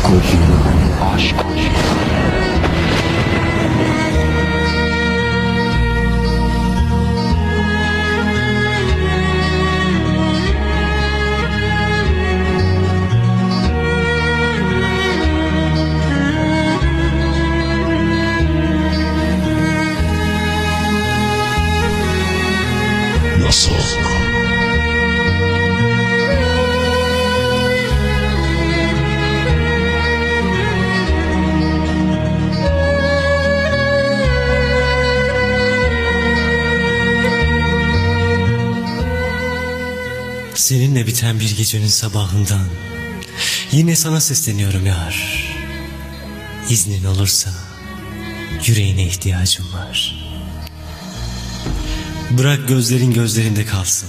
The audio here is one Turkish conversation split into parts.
Aşk ocunu, aşk ocunu. Seninle biten bir gecenin sabahından Yine sana sesleniyorum yar. İznin olursa Yüreğine ihtiyacım var. Bırak gözlerin gözlerimde kalsın.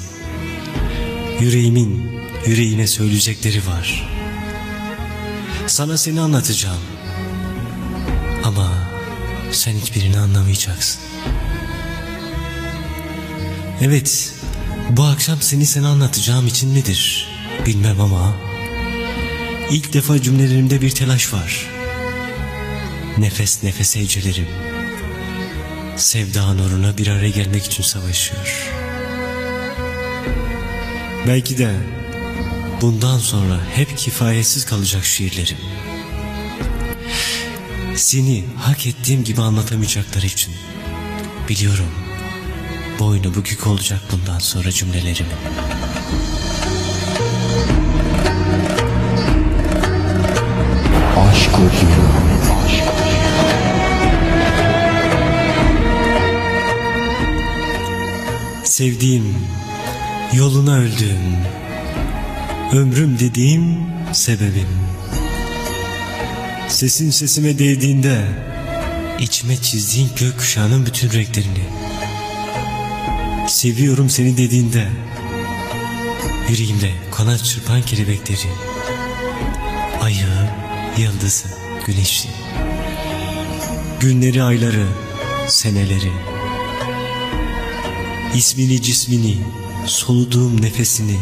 Yüreğimin yüreğine söyleyecekleri var. Sana seni anlatacağım. Ama sen hiçbirini anlamayacaksın. Evet, bu akşam seni sana anlatacağım için midir? Bilmem ama ilk defa cümlelerimde bir telaş var. Nefes nefese hecelerim. Sevda nuruna bir araya gelmek için savaşıyor. Belki de bundan sonra hep kifayetsiz kalacak şiirlerim. Seni hak ettiğim gibi anlatamayacakları için. Biliyorum. Boynu bükük olacak bundan sonra cümlelerimin. Aşk ocunu. Sevdiğim, yoluna öldüğüm, ömrüm dediğim sebebim. Sesin sesime değdiğinde, içime çizdiğin gökkuşağının bütün renklerini. Seviyorum seni dediğinde, yüreğimde kanat çırpan kelebekleri. Ayı, yıldızı, güneşi. Günleri, ayları, seneleri. İsmini cismini, soluduğum nefesini.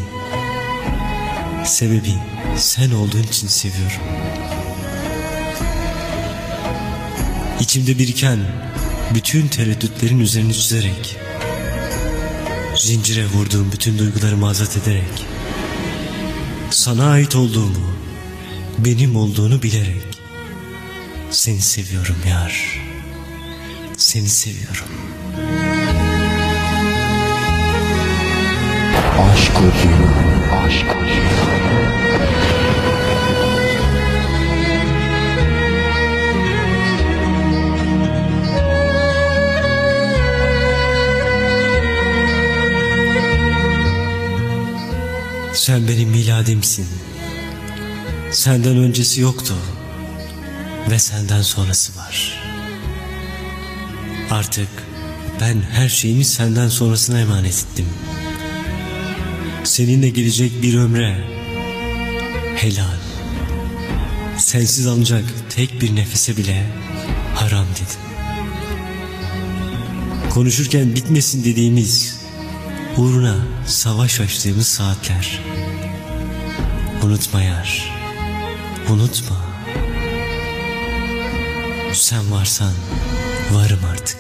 Sebebi sen olduğun için seviyorum. İçimde biriken bütün tereddütlerin üzerine çizerek, zincire vurduğum bütün duygularımı azat ederek, sana ait olduğumu, benim olduğunu bilerek, seni seviyorum yar, seni seviyorum. Aşk ocunu, aşk ocunu. Sen benim miladimsin. Senden öncesi yoktu. Ve senden sonrası var. Artık ben her şeyimi senden sonrasına emanet ettim. Seninle gelecek bir ömre helal. Sensiz alınacak tek bir nefese bile haram dedim. Konuşurken bitmesin dediğimiz uğruna savaş açtığımız saatler. Unutma yar, unutma. Sen varsan varım artık.